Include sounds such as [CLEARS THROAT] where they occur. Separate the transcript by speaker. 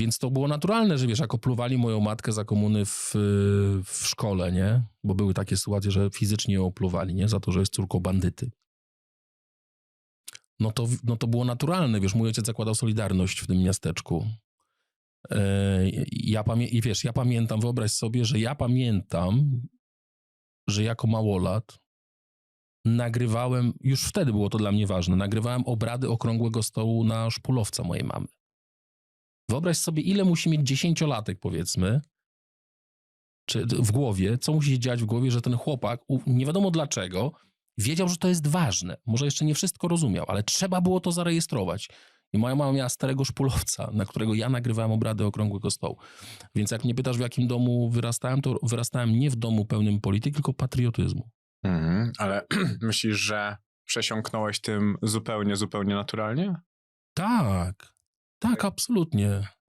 Speaker 1: Więc to było naturalne, że wiesz, jak opluwali moją matkę za komuny w, w szkole, nie? Bo były takie sytuacje, że fizycznie ją opluwali, nie? Za to, że jest córką bandyty. No to, no to było naturalne, wiesz, mój ojciec zakładał Solidarność w tym miasteczku. E, ja pamię- I wiesz, ja pamiętam, wyobraź sobie, że ja pamiętam, że jako małolat nagrywałem, już wtedy było to dla mnie ważne, nagrywałem obrady okrągłego stołu na szpulowca mojej mamy. Wyobraź sobie, ile musi mieć dziesięciolatek, powiedzmy, czy w głowie, co musi się dziać w głowie, że ten chłopak, nie wiadomo dlaczego, wiedział, że to jest ważne. Może jeszcze nie wszystko rozumiał, ale trzeba było to zarejestrować. I moja mama miała starego szpulowca, na którego ja nagrywałem obrady okrągłego stołu. Więc jak mnie pytasz, w jakim domu wyrastałem, to wyrastałem nie w domu pełnym polityki, tylko patriotyzmu.
Speaker 2: Mhm, ale [CLEARS THROAT] myślisz, że przesiąknąłeś tym zupełnie, zupełnie naturalnie?
Speaker 1: Tak, tak, absolutnie.